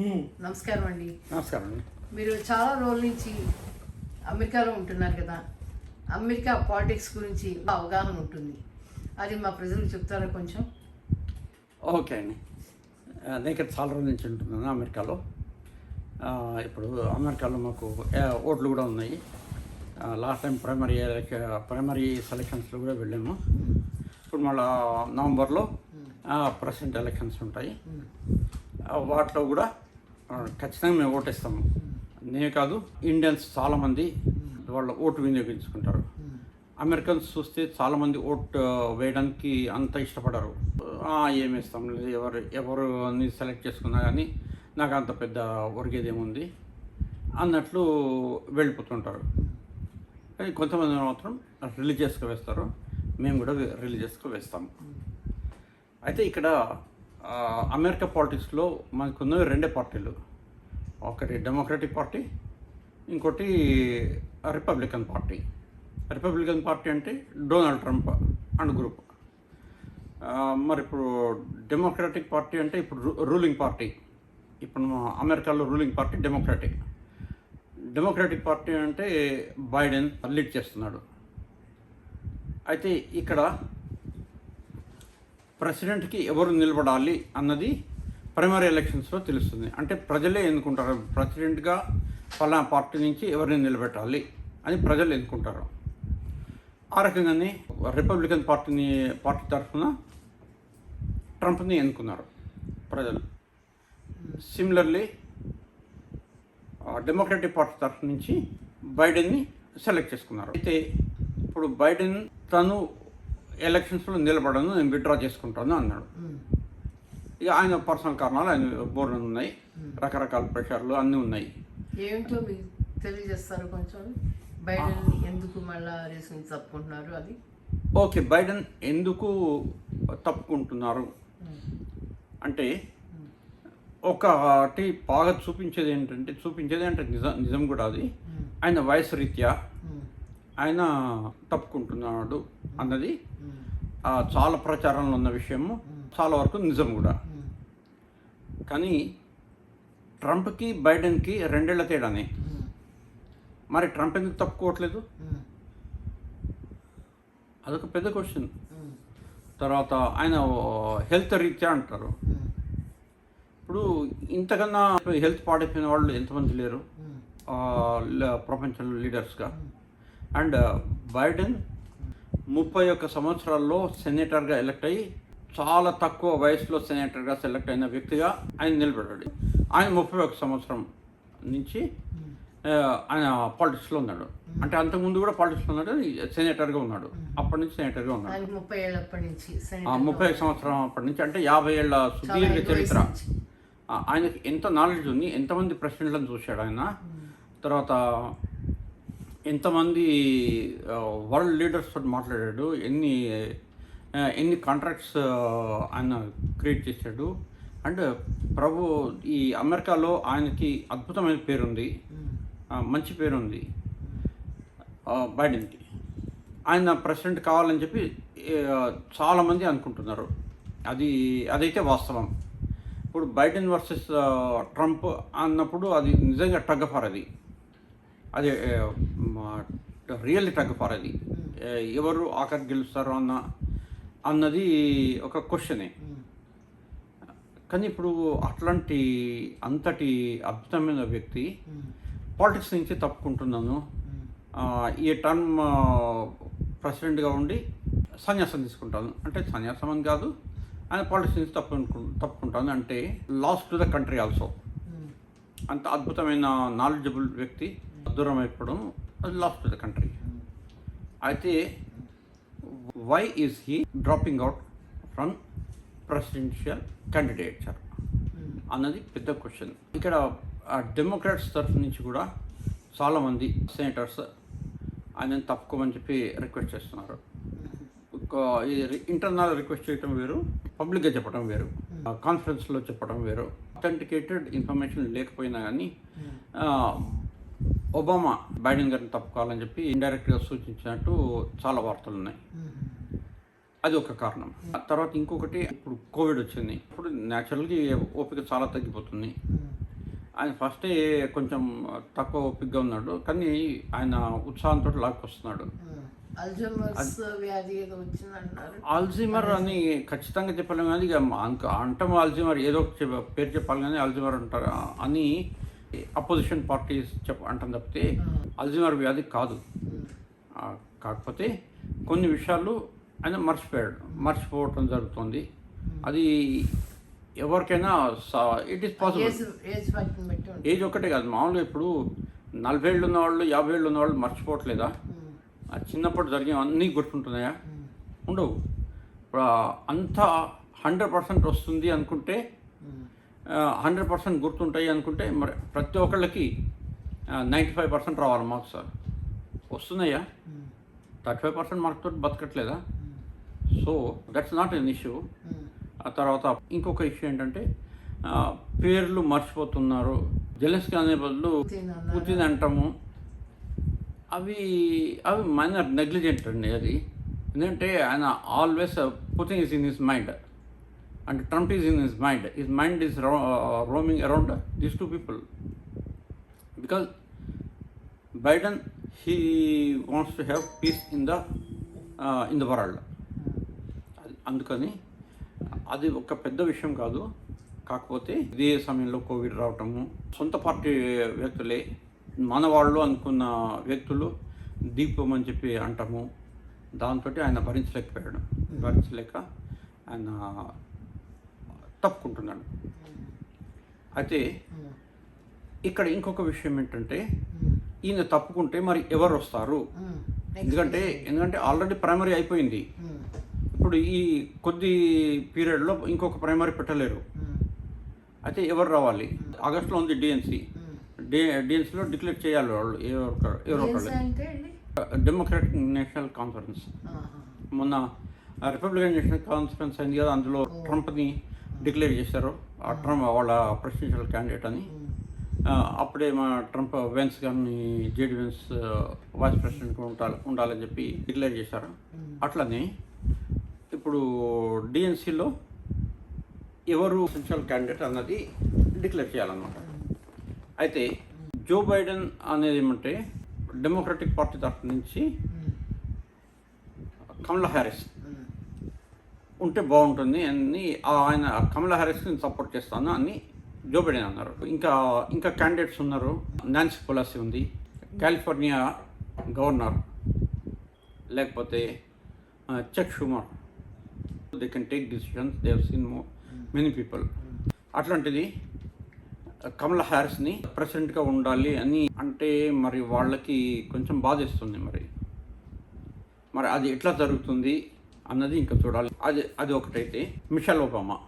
నమస్కారం అండి. నమస్కారం అండి. మీరు చాలా రోజుల నుంచి అమెరికాలో ఉంటున్నారు కదా. అమెరికా పాలిటిక్స్ గురించి అవగాహన ఉంటుంది. అది మా ప్రజలకు చెప్తారా కొంచెం? ఓకే అండి. నేను ఇక్కడ చాలా రోజుల నుంచి ఉంటున్నాను అమెరికాలో. ఇప్పుడు అమెరికాలో మాకు ఓట్లు కూడా ఉన్నాయి. లాస్ట్ టైం ప్రైమరీ ప్రైమరీ సెలక్షన్స్లో కూడా వెళ్ళాము. ఇప్పుడు మళ్ళా నవంబర్లో ప్రెసిడెంట్ ఎలక్షన్స్ ఉంటాయి. వాటిలో కూడా ఖచ్చితంగా మేము ఓటేస్తాము. నేనే కాదు ఇండియన్స్ చాలామంది వాళ్ళ ఓటు వినియోగించుకుంటారు. అమెరికన్స్ చూస్తే చాలామంది ఓట్ వేయడానికి అంత ఇష్టపడరు. ఏమేస్తాం ఏం లేదు ఎవరు ఎవరుని సెలెక్ట్ చేసుకున్నా కానీ నాకు అంత పెద్ద ఒరిగేదేముంది అన్నట్లు వెళ్ళిపోతుంటారు. కానీ కొంతమంది మాత్రం రిలీజియస్గా వేస్తారు. మేము కూడా రిలీజియస్గా వేస్తాము. అయితే ఇక్కడ అమెరికా పాలిటిక్స్లో మనకున్నవి రెండే పార్టీలు. ఒకటి డెమోక్రటిక్ పార్టీ ఇంకోటి రిపబ్లికన్ పార్టీ. రిపబ్లికన్ పార్టీ అంటే డొనాల్డ్ ట్రంప్ అండ్ గ్రూప్. మరి ఇప్పుడు డెమోక్రటిక్ పార్టీ అంటే ఇప్పుడు రూలింగ్ పార్టీ. ఇప్పుడు అమెరికాలో ruling party Democratic. Democratic Party అంటే బైడెన్ లీడ్ చేస్తున్నాడు. అయితే ఇక్కడ ప్రెసిడెంట్కి ఎవరు నిలబడాలి అన్నది ప్రైమరీ ఎలక్షన్స్లో తెలుస్తుంది. అంటే ప్రజలే ఎన్నుకుంటారు ప్రెసిడెంట్గా ఫలానా పార్టీ నుంచి ఎవరిని నిలబెట్టాలి అని ప్రజలు ఎన్నుకుంటారు ఆ రకంగానే రిపబ్లికన్ పార్టీని పార్టీ తరఫున ట్రంప్ని ఎన్నుకున్నారు ప్రజలు. సిమిలర్లీ డెమోక్రటిక్ పార్టీ తరఫు నుంచి బైడెన్ని సెలెక్ట్ చేసుకున్నారు. అయితే ఇప్పుడు బైడెన్ తను ఎలక్షన్స్లో నిలబడను నేను విత్డ్రా చేసుకుంటాను అన్నాడు. ఇక ఆయన పర్సనల్ కారణాలు ఆయన బోర్డు ఉన్నాయి. రకరకాల ప్రెషర్లు అన్నీ ఉన్నాయి. ఏమిటో తెలియజేస్తారు కొంచెం? బైడెన్ ఎందుకు మళ్ళా తప్పుకుంటున్నారు అది? ఓకే బైడెన్ ఎందుకు తప్పుకుంటున్నారు? అంటే ఒకటి బాగా చూపించేది ఏంటంటే చూపించేది అంటే నిజం నిజం కూడా అది. ఆయన వయసు రీత్యా ఆయన తప్పుకుంటున్నాడు అన్నది చాలా ప్రచారంలో ఉన్న విషయము చాలా వరకు నిజం కూడా. కానీ ట్రంప్కి బైడెన్కి రెండేళ్ళ తేడానే. మరి ట్రంప్ ఎందుకు తప్పుకోవట్లేదు? అదొక పెద్ద క్వశ్చన్. తర్వాత ఆయన హెల్త్ రీత్యా అంటారు. ఇప్పుడు ఇంతకన్నా హెల్త్ పాడైపోయిన వాళ్ళు ఎంతమంది లేరు? ప్రపంచంలో లీడర్స్గా. అండ్ బైడెన్ ముప్పై ఒక్క సంవత్సరాల్లో సెనేటర్గా ఎలక్ట్ అయ్యి చాలా తక్కువ వయసులో సెనేటర్గా సెలెక్ట్ అయిన వ్యక్తిగా ఆయన నిలబడ్డాడు. ఆయన ముప్పై ఒక్క సంవత్సరం నుంచి ఆయన పాలిటిక్స్లో ఉన్నాడు. అంటే అంతకుముందు కూడా పాలిటిక్స్లో ఉన్నాడు సెనేటర్గా ఉన్నాడు. అప్పటి నుంచి సెనేటర్గా ఉన్నాడు. ముప్పై ముప్పై సంవత్సరం అప్పటి నుంచి అంటే యాభై ఏళ్ళ సుదీర్ఘ చరిత్ర. ఆయనకి ఎంత నాలెడ్జ్ ఉంది ఎంతమంది ప్రెసిడెంట్లను చూశాడు ఆయన. తర్వాత ఇంతమంది వరల్డ్ లీడర్స్ తోటి మాట్లాడాడు. ఎన్ని ఎన్ని కాంట్రాక్ట్స్ ఆయన క్రియేట్ చేశాడు. అండ్ ప్రభు ఈ అమెరికాలో ఆయనకి అద్భుతమైన పేరుంది. మంచి పేరుంది. బైడెన్కి. ఆయన ప్రెసిడెంట్ కావాలని చెప్పి చాలామంది అనుకుంటున్నారు. అది అదైతే వాస్తవం. ఇప్పుడు బైడెన్ వర్సెస్ ట్రంప్ అన్నప్పుడు అది నిజంగా టగ్ ఫర్ అది. అదే రియల్లీ టగ్ ఫర్ అది ఎవరు ఆఖరి గెలుస్తారు అన్న అన్నది ఒక క్వశ్చనే. కానీ ఇప్పుడు అట్లాంటి అంతటి అద్భుతమైన వ్యక్తి పాలిటిక్స్ నుంచి తప్పుకుంటున్నాను. ఈ టర్మ్ ప్రెసిడెంట్గా ఉండి సన్యాసం తీసుకుంటాను. అంటే సన్యాసం అని కాదు ఆయన పాలిటిక్స్ నుంచి తప్పు తప్పుకుంటాను. అంటే loss to the country also. అంత అద్భుతమైన నాలెడ్జబుల్ వ్యక్తి. దూరం అయిపోవడం అది లాస్ టు ద కంట్రీ అయితే why is he dropping out from presidential candidature అన్నది పెద్ద క్వశ్చన్ ఇక్కడ డెమోక్రాట్స్ తరఫు నుంచి కూడా చాలామంది సెనేటర్స్ ఆయన తప్పుకోమని చెప్పి రిక్వెస్ట్ చేస్తున్నారు. ఇంటర్నల్ రిక్వెస్ట్ చేయటం వేరు పబ్లిక్గా చెప్పడం వేరు కాన్ఫరెన్స్లో చెప్పడం వేరు. అథెంటికేటెడ్ ఇన్ఫర్మేషన్ లేకపోయినా కానీ ఒబామా బైడెన్ గారిని తప్పుకోవాలని చెప్పి ఇండైరెక్ట్గా సూచించినట్టు చాలా వార్తలు ఉన్నాయి. అది ఒక కారణం. ఆ తర్వాత ఇంకొకటి ఇప్పుడు కోవిడ్ వచ్చింది. ఇప్పుడు న్యాచురల్గా ఓపిక చాలా తగ్గిపోతుంది. ఆయన ఫస్టే కొంచెం తక్కువ ఓపికగా ఉన్నాడు కానీ ఆయన ఉత్సాహంతో లాక్కొస్తున్నాడు. ఆల్జీమర్ అని ఖచ్చితంగా చెప్పలేము కానీ ఇక అంటాం ఆల్జీమర్ ఏదో పేరు చెప్పాలి కానీ ఆల్జీమర్ అంటారు. అని అపోజిషన్ పార్టీస్ చెప్ప అంటాం తప్పితే ఆల్జీమర్ వ్యాధి కాదు. కాకపోతే కొన్ని విషయాలు ఆయన మర్చిపోయాడు. మర్చిపోవటం జరుగుతుంది. అది ఎవరికైనా ఇట్ ఈస్ పాసిబుల్ ఏజ్ ఒకటే కాదు. మామూలుగా ఇప్పుడు నలభై ఏళ్ళు ఉన్నవాళ్ళు యాభై ఏళ్ళు ఉన్నవాళ్ళు మర్చిపోవట్లేదా? చిన్నప్పుడు జరిగిన అన్నీ గుర్తుంటున్నాయా? ఉండవు. అంతా హండ్రెడ్ పర్సెంట్ వస్తుంది అనుకుంటే హండ్రెడ్ పర్సెంట్ గుర్తుంటాయి అనుకుంటే మరి ప్రతి ఒక్కళ్ళకి నైంటీ ఫైవ్ పర్సెంట్ రావాలి మార్క్స్ సార్. వస్తున్నాయా థర్టీ ఫైవ్ పర్సెంట్ మార్క్తో బతకట్లేదా? So that's not an issue. ఆ తర్వాత ఇంకొక ఇష్యూ ఏంటంటే పేర్లు మర్చిపోతున్నారు. జెలెన్స్కి అనే బదులు పుతిన్ అంటాము. అవి అవి మైనర్ నెగ్లిజెంట్ అండి అది. ఎందుకంటే ఆయన always Putin is in his mind. And Trump is in his mind his mind is roaming around these two people because Biden he wants to have peace in the in the world అందుకని అది ఒక పెద్ద విషయం కాదు. కాకపోతే ఇదే సమయంలో Covid రావటము సొంత పార్టీ వ్యక్తులే మన వాళ్ళు అనుకున్న వ్యక్తులు దీపం అని చెప్పి అంటాము. దాంతో ఆయన భరించలేకపోయాడు. భరించలేక ఆయన తప్పుకుంటున్నాడు. అయితే ఇక్కడ ఇంకొక విషయం ఏంటంటే ఈయన తప్పుకుంటే మరి ఎవరు వస్తారు? ఎందుకంటే ఎందుకంటే ఆల్రెడీ ప్రైమరీ అయిపోయింది. ఇప్పుడు ఈ కొద్ది పీరియడ్లో ఇంకొక ప్రైమరీ పెట్టలేరు. అయితే ఎవరు రావాలి? ఆగస్టులో ఉంది డిఎన్సి డిఎన్సీలో డిక్లేర్ చేయాలి వాళ్ళు ఎవరు ఎవరో డెమోక్రాటిక్ నేషనల్ కాన్ఫరెన్స్. మొన్న రిపబ్లికన్ నేషనల్ కాన్ఫరెన్స్ అయింది కదా అందులో ట్రంప్ని డిక్లేర్ చేశారు. ఆ ట్రంప్ వాళ్ళ ప్రెసిడెన్షియల్ క్యాండిడేట్ అని. ఆ, అప్పుడే మా ట్రంప్ వెన్స్ గారిని జేడి వెన్స్ వైస్ ప్రెసిడెంట్గా ఉండాలి ఉండాలని చెప్పి డిక్లేర్ చేశారు. ఉమ్, అట్లనే ఇప్పుడు డిఎన్సిలో ఎవరు ప్రెసిడెన్షియల్ క్యాండిడేట్ అన్నది డిక్లేర్ చేయాలన్నమాట. అయితే జో బైడెన్ అనేది ఏమంటే డెమోక్రటిక్ పార్టీ తరఫు నుంచి కమలా హ్యారిస్ ఉంటే బాగుంటుంది. అని ఆయన కమలా నేను సపోర్ట్ చేస్తాను. అని జో అన్నారు. ఇంకా ఇంకా క్యాండిడేట్స్ ఉన్నారు. నాన్సీ పొలాసి ఉంది. California governor. లేకపోతే Chuck Schumer. They can take decisions they seen more many people అట్లాంటిది కమలా హ్యారిస్ని ప్రెసిడెంట్గా ఉండాలి అని అంటే మరి వాళ్ళకి కొంచెం బాధేస్తుంది మరి. మరి అది ఎట్లా జరుగుతుంది? అన్నది ఇంకా చూడాలి. అది అది ఒకటైతే మిషల్ ఒబామా.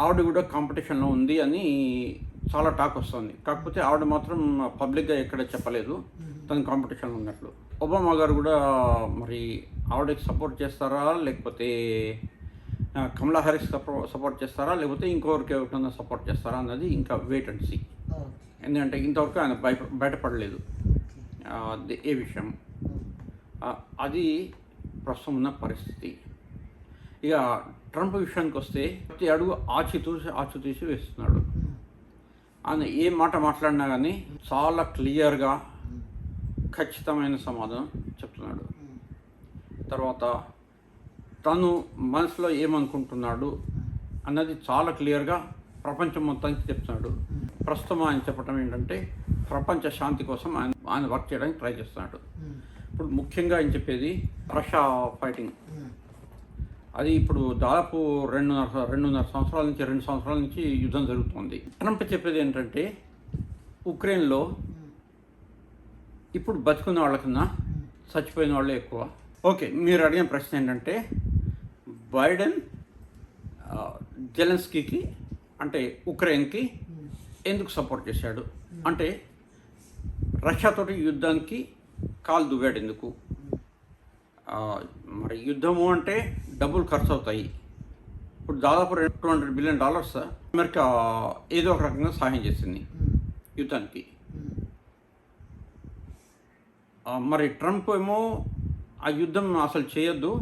ఆవిడ కూడా కాంపిటీషన్లో ఉంది అని చాలా టాక్ వస్తుంది. కాకపోతే ఆవిడ మాత్రం పబ్లిక్గా ఎక్కడ చెప్పలేదు. తను కాంపిటీషన్లో ఉన్నట్లు. ఒబామా గారు కూడా మరి ఆవిడకి సపోర్ట్ చేస్తారా? లేకపోతే కమలా హ్యారిస్ సపో- సపోర్ట్ చేస్తారా? లేకపోతే ఇంకొకరికి ఎవరికైనా సపోర్ట్ చేస్తారా? అన్నది ఇంకా వెయిట్ అండ్ సీ ఎందుకంటే ఇంతవరకు ఆయన బయట బయటపడలేదు. ఏ విషయం. అది ప్రస్తుతం ఉన్న పరిస్థితి. ఇక ట్రంప్ విషయానికి వస్తే ప్రతి అడుగు ఆచితూసి ఆచితూసి వేస్తున్నాడు. ఆయన ఏ మాట మాట్లాడినా కానీ చాలా క్లియర్గా ఖచ్చితమైన సమాధానం చెప్తున్నాడు. తర్వాత తను మనసులో ఏమనుకుంటున్నాడు అన్నది చాలా క్లియర్గా ప్రపంచం మొత్తానికి చెప్తున్నాడు. ప్రస్తుతం ఆయన చెప్పడం ఏంటంటే ప్రపంచ శాంతి కోసం ఆయన ఆయన వర్క్ చేయడానికి ట్రై చేస్తున్నాడు. ఇప్పుడు ముఖ్యంగా ఆయన చెప్పేది రష్యా ఫైటింగ్. అది ఇప్పుడు దాదాపు రెండున్నర రెండున్నర సంవత్సరాల నుంచి రెండు సంవత్సరాల నుంచి యుద్ధం జరుగుతుంది. ట్రంప్ చెప్పేది ఏంటంటే ఉక్రెయిన్లో ఇప్పుడు బతుకున్న వాళ్ళకన్నా చచ్చిపోయిన వాళ్ళే ఎక్కువ. ఓకే మీరు అడిగిన ప్రశ్న ఏంటంటే బైడెన్ జెలెన్స్కీకి అంటే ఉక్రెయిన్కి ఎందుకు సపోర్ట్ చేశాడు? అంటే రష్యాతోటి యుద్ధానికి కాలు దువ్వాడు ఎందుకు? మరి యుద్ధము అంటే డబ్బులు ఖర్చు అవుతాయి ఇప్పుడు దాదాపు రెండు two hundred billion dollars America ఏదో ఒక రకంగా సహాయం చేసింది యుద్ధానికి. మరి ట్రంప్ ఏమో ఆ యుద్ధం అసలు చేయొద్దు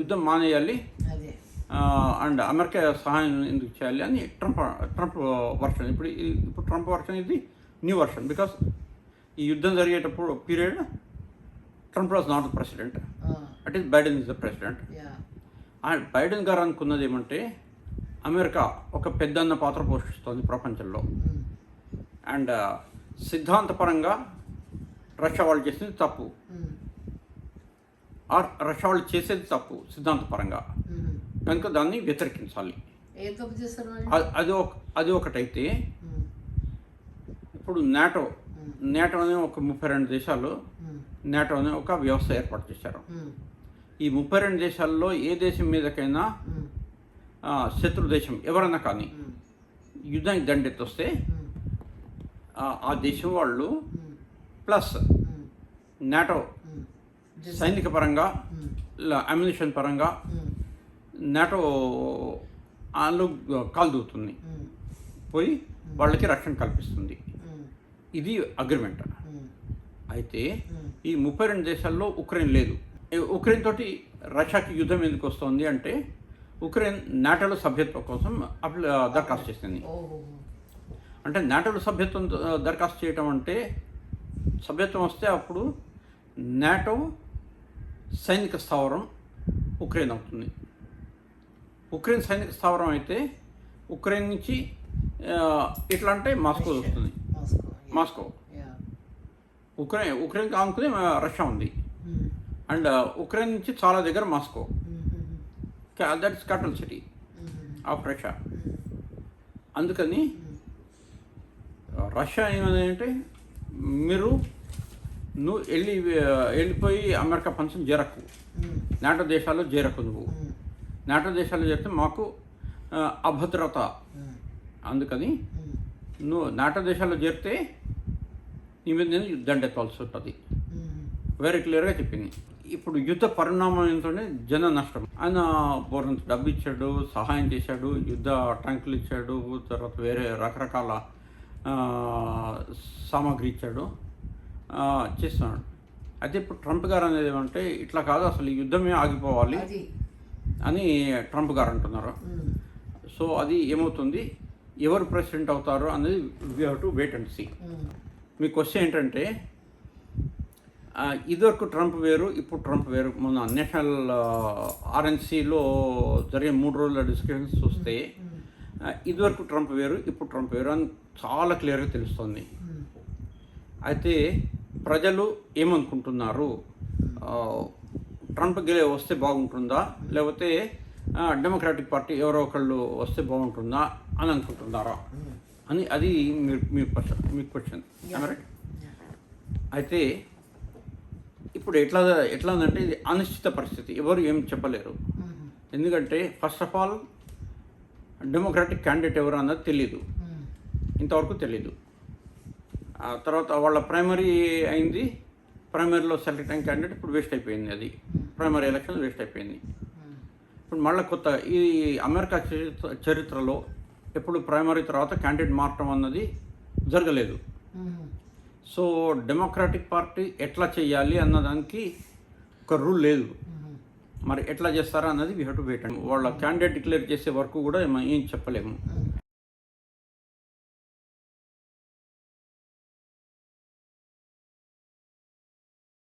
యుద్ధం మానేయాలి. అండ్ అమెరికా సహాయం ఎందుకు చేయాలి అని ట్రంప్ ట్రంప్ వర్షన్. ఇప్పుడు ఇప్పుడు ట్రంప్ వర్షన్ ఇది న్యూ వర్షన్. బికాస్ ఈ యుద్ధం జరిగేటప్పుడు period Trump was not the president at is Biden is the president and Biden గారు అనుకున్నది ఏమంటే అమెరికా ఒక పెద్దన్న పాత్ర పోషిస్తోంది ప్రపంచంలో. అండ్ సిద్ధాంతపరంగా రష్యా వాళ్ళు చేసింది తప్పు. ఆర్ రష్యా వాళ్ళు చేసేది తప్పు సిద్ధాంతపరంగా. కనుక దాన్ని వ్యతిరేకించాలి. అది ఒక అది ఒకటైతే ఇప్పుడు నాటో నాటో అనే ఒక ముప్పై రెండు దేశాలు నాటో అనే ఒక వ్యవస్థ ఏర్పాటు చేశారు. ఈ ముప్పై రెండు దేశాల్లో ఏ దేశం మీదకైనా శత్రు దేశం ఎవరన్నా కానీ యుద్ధానికి దండెత్తొస్తే ఆ, దేశం వాళ్ళు ప్లస్ నాటో సైనిక పరంగా అమ్యునిషన్ పరంగా నాటో వాళ్ళు కాలు దూతుంది ఉమ్, పోయి వాళ్ళకి రక్షణ కల్పిస్తుంది. ఇది అగ్రిమెంట్. అయితే ఈ ముప్పై రెండు దేశాల్లో ఉక్రెయిన్ లేదు. ఉక్రెయిన్ తోటి రష్యాకి యుద్ధం ఎందుకు వస్తుంది అంటే ఉక్రెయిన్ నాటోలో సభ్యత్వం కోసం అప్ల దరఖాస్తు చేసింది. అంటే నాటోలో సభ్యత్వం దరఖాస్తు చేయటం అంటే సభ్యత్వం వస్తే అప్పుడు నాటో సైనిక స్థావరం ఉక్రెయిన్ అవుతుంది. ఉక్రెయిన్ సైనిక స్థావరం అయితే ఉక్రెయిన్ నుంచి ఆ, ఎట్లా అంటే మాస్కో వస్తుంది. మాస్కో. ఉక్రెయిన్ ఉక్రెయిన్ ఆనుకుని రష్యా ఉంది. అండ్ ఉక్రెయిన్ నుంచి చాలా దగ్గర Moscow. Um, um, that is capital city of Russia అందుకని రష్యా ఏమని అంటే మీరు నువ్వు వెళ్ళి వెళ్ళిపోయి అమెరికా పంచం చేరకు నాటో దేశాల్లో చేరకు నువ్వు. నాటో దేశాల్లో చేస్తే మాకు ఆ, అభద్రత. అందుకని నువ్వు నాటో దేశాల్లో చేరితే నీ మీద నేను దండెత్తాల్సి ఉంటుంది. ఉమ్, వెరీ క్లియర్గా చెప్పింది. ఇప్పుడు యుద్ధ పరిణామంతోనే జన నష్టం. ఆయన బోరంత డబ్బు ఇచ్చాడు సహాయం చేశాడు యుద్ధ ట్యాంకులు ఇచ్చాడు తర్వాత వేరే రకరకాల సామాగ్రి ఇచ్చాడు చేస్తున్నాడు. అయితే ఇప్పుడు ట్రంప్ గారు అనేది ఏమంటే ఇట్లా కాదు అసలు యుద్ధమే ఆగిపోవాలి అని ట్రంప్ గారు అంటున్నారు. సో అది ఏమవుతుంది? ఎవరు ప్రెసిడెంట్ అవుతారు అనేది we have to wait and see me question ఏంటంటే ఇదివరకు ట్రంప్ వేరు ఇప్పుడు ట్రంప్ వేరు. మొన్న నేషనల్ ఆర్ఎన్సీలో జరిగే మూడు రోజుల డిస్కషన్స్ చూస్తే ఇదివరకు ట్రంప్ వేరు ఇప్పుడు ట్రంప్ వేరు అని చాలా క్లియర్గా తెలుస్తుంది. అయితే ప్రజలు ఏమనుకుంటున్నారు? ట్రంప్ గెలి వస్తే బాగుంటుందా? లేకపోతే డెమోక్రాటిక్ పార్టీ ఎవరో ఒకళ్ళు వస్తే బాగుంటుందా? అని అనుకుంటున్నారా? అని అది మీ మీ క్వశ్చన్ మీ క్వశ్చన్ రైట్. అయితే ఇప్పుడు ఎట్లా ఎట్లా ఉందంటే ఇది అనిశ్చిత పరిస్థితి. ఎవరు ఏం చెప్పలేరు. ఉమ్, ఎందుకంటే first of all Democratic candidate ఎవరు అన్నది తెలియదు ఉమ్, ఇంతవరకు తెలీదు. ఆ తర్వాత వాళ్ళ ప్రైమరీ అయింది. ప్రైమరీలో సెలెక్ట్ అయిన క్యాండిడేట్ ఇప్పుడు వేస్ట్ అయిపోయింది అది. ప్రైమరీ ఎలక్షన్ వేస్ట్ అయిపోయింది. ఉమ్, ఇప్పుడు మళ్ళీ కొత్త ఈ అమెరికా చరిత్ర చరిత్రలో ఎప్పుడు ప్రైమరీ తర్వాత క్యాండిడేట్ మారటం అన్నది జరగలేదు. సో డెమోక్రాటిక్ పార్టీ ఎట్లా చేయాలి అన్నదానికి ఒక రూల్ లేదు. మరి ఎట్లా చేస్తారా అన్నది we have to wait and వాళ్ళ క్యాండిడేట్ డిక్లేర్ చేసే వరకు కూడా ఏం చెప్పలేము.